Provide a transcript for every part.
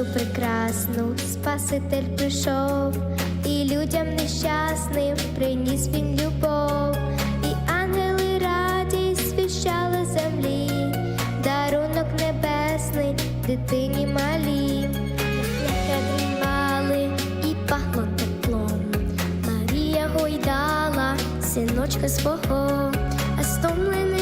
цю прекрасну. Спаситель прийшов, і людям нещасним приніс він любов, і ангели радість свіщали землі, дарунок небесний дитині Ляхи дрімали і пахло теплом. Марія гойдала синочка свого, а стомлений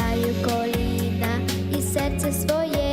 Схиляю коліна і серце своє.